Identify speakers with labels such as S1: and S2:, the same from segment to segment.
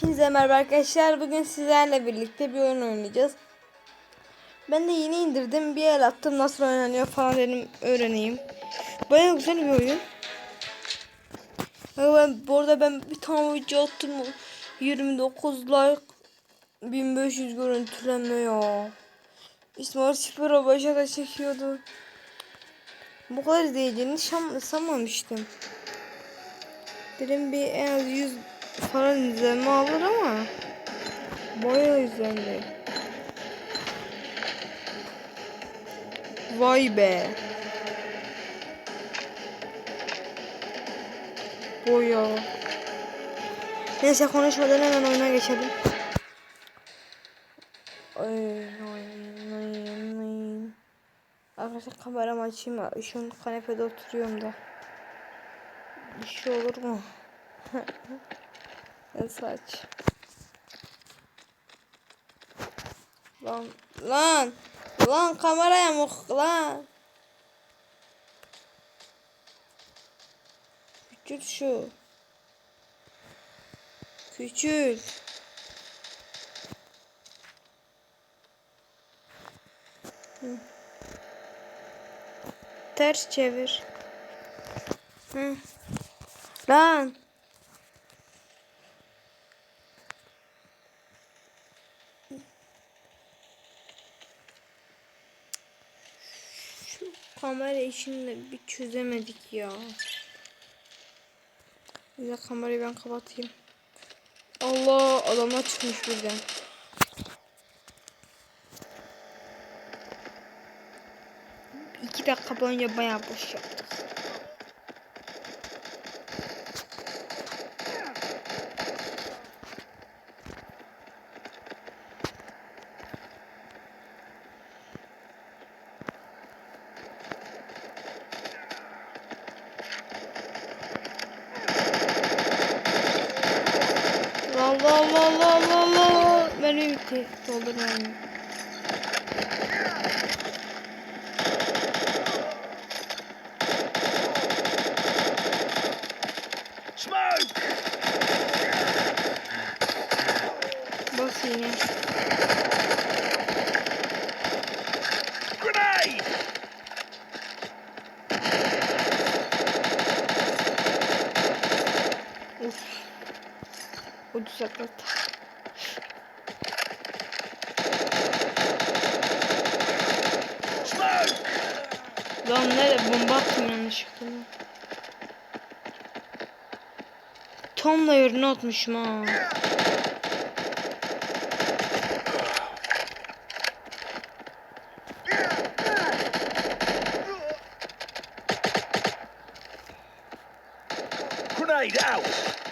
S1: Hepinize merhaba arkadaşlar. Bugün sizlerle birlikte bir oyun oynayacağız. Ben de yeni indirdim. Bir el attım nasıl oynanıyor falan dedim öğreneyim. Baya güzel bir oyun. Ben, bu arada ben bir tane video attım. 29 like 1500 görüntüleme ya. İsmail Spiro başa da çekiyordu. Bu kadar izleyeceğini sanmamıştım. Dedim bir en az 100 falan izlenme alır ama bayağı izlendi. Vay be. Boya. Neyse konuşmadan hemen oyuna geçelim. Arkadaşlar kameramı açayım. Şu an kanepede oturuyorum da. Bir şey olur mu? saç. Lan lan lan kameraya mık lan. Küçült şu. Küçült. Hı. Ters çevir. Hı. Lan. Şu kamera işini bir çözemedik ya. Bir de kamerayı ben kapatayım. Allah adamlar çıkmış birden. İki dakika boyunca bayağı boş yaptık. Allah Allah Allah Allah Allah. Mermi bitti. Doldur mermi.
S2: Smoke!
S1: Bas yine.
S2: Grenade!
S1: Uf. Ucuz saklat. Lan nerede? Bomba attım yanlışlıkla. Tam da yerine atmışım ha.
S2: Grenade out!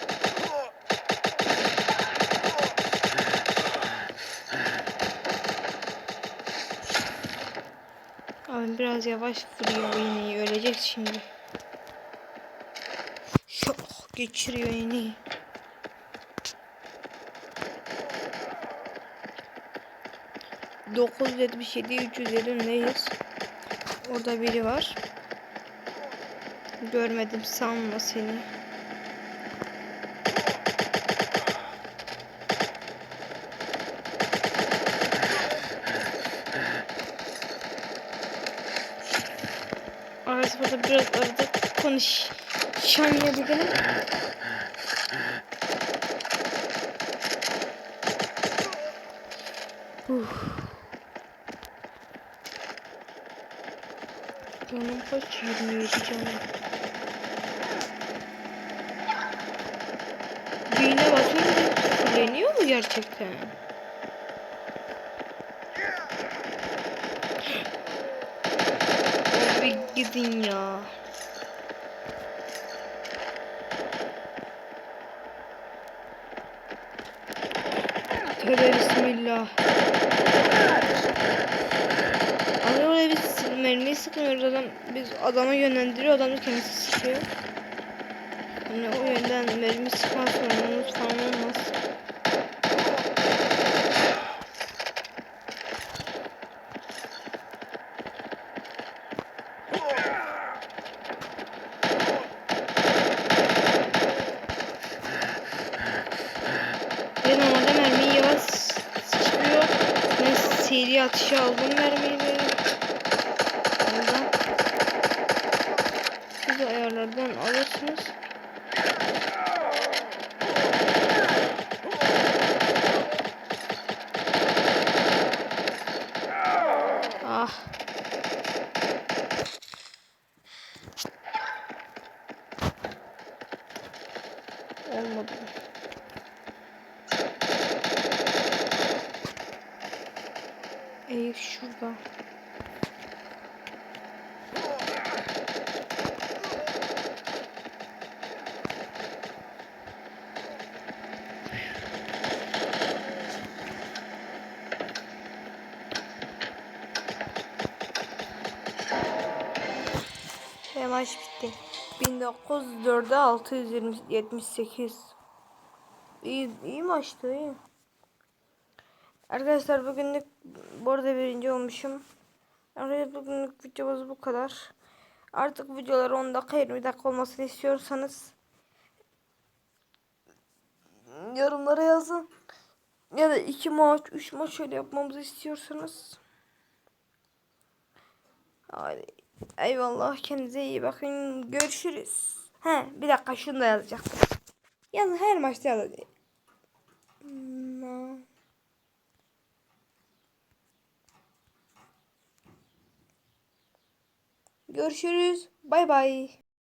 S1: Abi biraz yavaş vuruyor iğneyi. Ölecek şimdi. Şok geçiriyor iğneyi. Dokuz yetmiş yedi üç yüz neyiz? Orada biri var. Görmedim sanma seni. Burada biraz arada konuş. Şanlayabilirim. Uf. Canım kaç? 27 canım. Düğüne basınca fulleniyor mu gerçekten? Gidin ya. Tövbe bismillah. Abi oraya biz mermiyi sıkmıyoruz adam biz adama yönlendiriyor adam da kendisi sıkıyor. Yani o yönden mermi sıkma sorunumuz falan olmaz. Ve normalde mermi yavaş sıçrıyor. Ben seri atışa aldım mermiyi. Oradan. Siz de ayarlardan alırsınız. Ah. Olmadı. Eyüp şurada. Ve maç bitti. 1904'e 678. İyi, iyi maçtı iyi. Arkadaşlar bugünlük bu arada birinci olmuşum. Arkadaşlar bugünlük videomuz bu kadar. Artık videolar 10 dakika 20 dakika olmasını istiyorsanız yorumlara yazın. Ya da 2 maç 3 maç öyle yapmamızı istiyorsanız. Hadi. Eyvallah kendinize iyi bakın. Görüşürüz. He bir dakika şunu da yazacaktım. Yazın her maçta yazacağım. Görüşürüz. Bay bay.